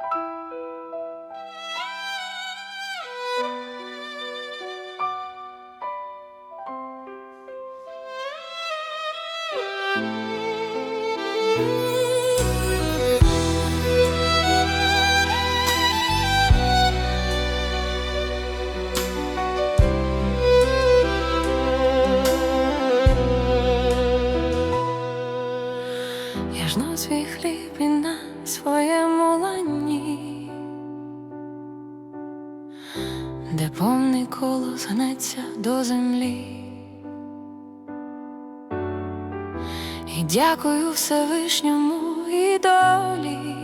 Я жну свій хліб і на своєму лані, де повний коло згнеться до землі. І дякую Всевишньому і долі,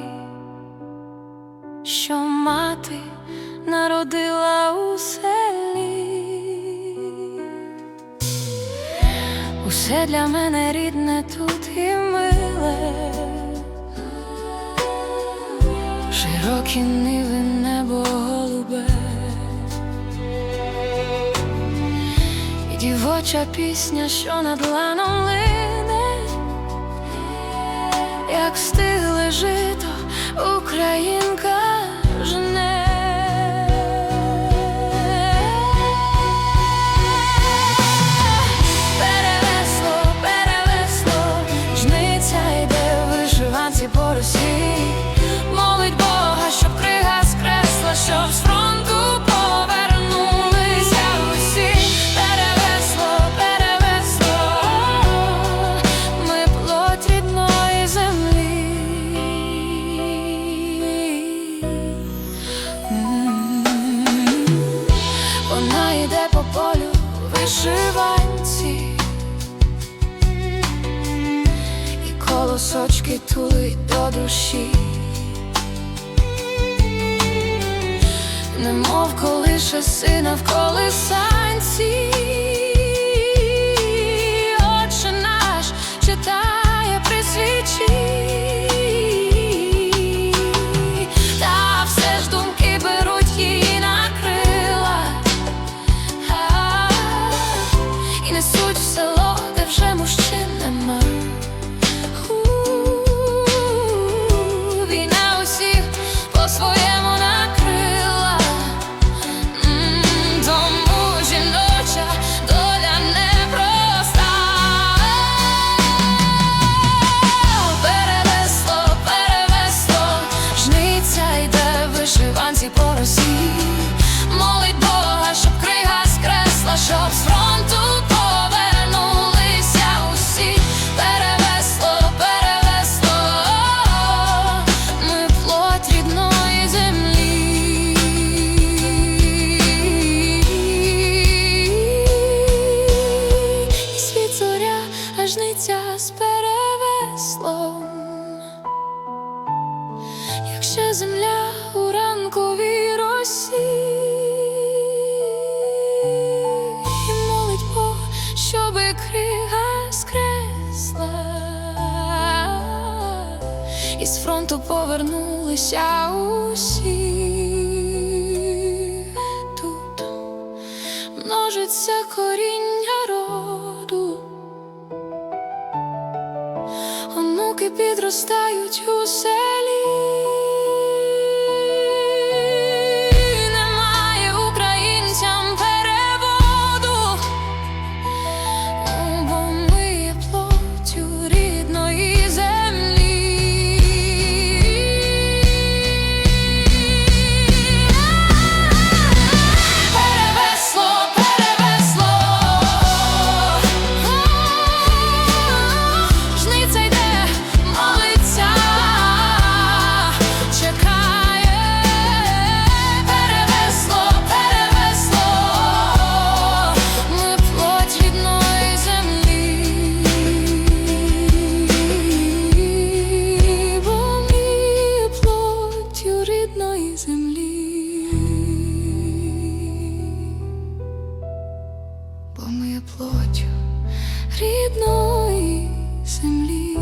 що мати народила у селі. Усе для мене рідне тут і миле, широкі ниви, небо голубе, і дівоча пісня, що над ланом лине, як стигле жито, українка жне. Йде по полю вишиванці, і колосочки тулить до душі, немов колише сина в колисанці. Щоб фронту повернулися усі. Перевесло, перевесло, ми плоть рідної землі. Світ зоря, аж жниця з перевеслом. Якщо земля у ранковій росі фронту повернулися усі тут множиться коріння роду. Онуки підростають у селі. Бо ми є плотю рідної землі.